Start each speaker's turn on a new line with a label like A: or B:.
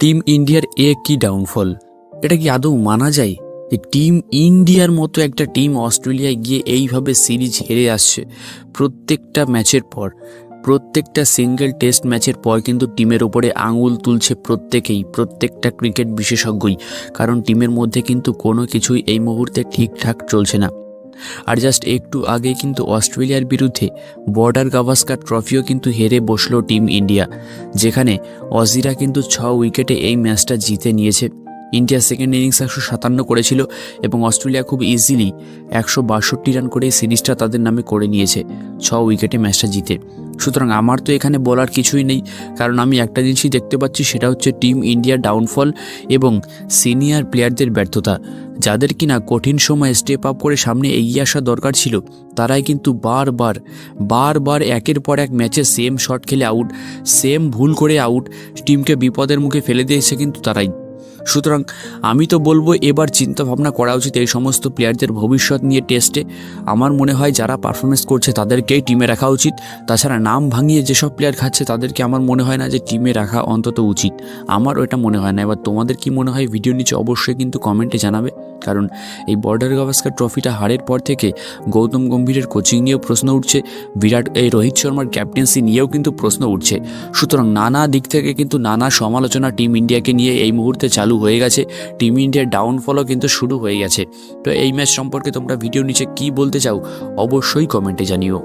A: Team ইন্ডিয়ার এ কি downfall এটা কি আদৌ মানা যায় যে টিম ইন্ডিয়ার মতো একটা টিম অস্ট্রেলিয়ায় গিয়ে এইভাবে সিরিজ হেরে আসছে প্রত্যেকটা ম্যাচের পর? প্রত্যেকটা সিঙ্গেল টেস্ট ম্যাচের পর কিন্তু টিমের ওপরে আঙুল তুলছে প্রত্যেকেই, প্রত্যেকটা ক্রিকেট বিশেষজ্ঞই। কারণ টিমের মধ্যে কিন্তু কোনো কিছুই এই মুহূর্তে ঠিকঠাক চলছে না। আর জাস্ট একটু আগে কিন্তু অস্ট্রেলিয়ার বিরুদ্ধে বর্ডার গাভাস্কার ট্রফিও কিন্তু হেরে বসল টিম ইন্ডিয়া যেখানে অজিরা কিন্তু ছ উইকেটে এই ম্যাচটা জিতে নিয়েছে। ইন্ডিয়া সেকেন্ড ইনিংস একশো সাতান্ন করেছিল এবং অস্ট্রেলিয়া খুব ইজিলি একশো বাষট্টি রান করে সিরিজটা তাদের নামে করে নিয়েছে, ছ উইকেটে ম্যাচটা জিতে। সুতরাং আমার তো এখানে বলার কিছুই নেই, কারণ আমি একটা জিনিসই দেখতে পাচ্ছি, সেটা হচ্ছে টিম ইন্ডিয়ার ডাউনফল এবং সিনিয়র প্লেয়ারদের ব্যর্থতা। যাদের কিনা কঠিন সময়ে স্টেপ আপ করে সামনে এগিয়ে আসা দরকার ছিল, তারাই কিন্তু বারবার বারবার একের পর এক ম্যাচে সেম শট খেলে আউট সেম ভুল করে আউট টিমকে বিপদের মুখে ফেলে দিয়েছে কিন্তু তারাই। সুতরাং আমি তো বলব এবার চিন্তা ভাবনা করা উচিত এই সমস্ত প্লেয়ারদের ভবিষ্যৎ নিয়ে টেস্টে আমার মনে হয় যারা পারফরমেন্স করছে তাদেরকেই টিমে রাখা উচিত। তাছাড়া নাম ভাঙিয়ে যেসব প্লেয়ার খাচ্ছে তাদেরকে আমার মনে হয় না যে টিমে রাখা অন্তত উচিত। আমার এটা মনে হয় না। এবার তোমাদের কি মনে হয় ভিডিও নিচে অবশ্যই কিন্তু কমেন্টে জানাবে। কারণ এই বর্ডার গাভাস্কার ট্রফিটা হারের পর থেকে গৌতম গম্ভীরের কোচিং নিয়েও প্রশ্ন উঠছে। বিরাট, এই রোহিত শর্মার ক্যাপ্টেন্সি নিয়েও কিন্তু প্রশ্ন উঠছে। সুতরাং নানা দিক থেকে কিন্তু নানা সমালোচনা টিম ইন্ডিয়াকে নিয়ে এই মুহূর্তে চালু হয়ে গেছে। টিম ইন্ডিয়ার ডাউনফলও কিন্তু শুরু হয়ে গেছে। তো এই ম্যাচ সম্পর্কে তোমরা ভিডিও নিচে কি বলতে চাও, অবশ্যই কমেন্টে জানিও।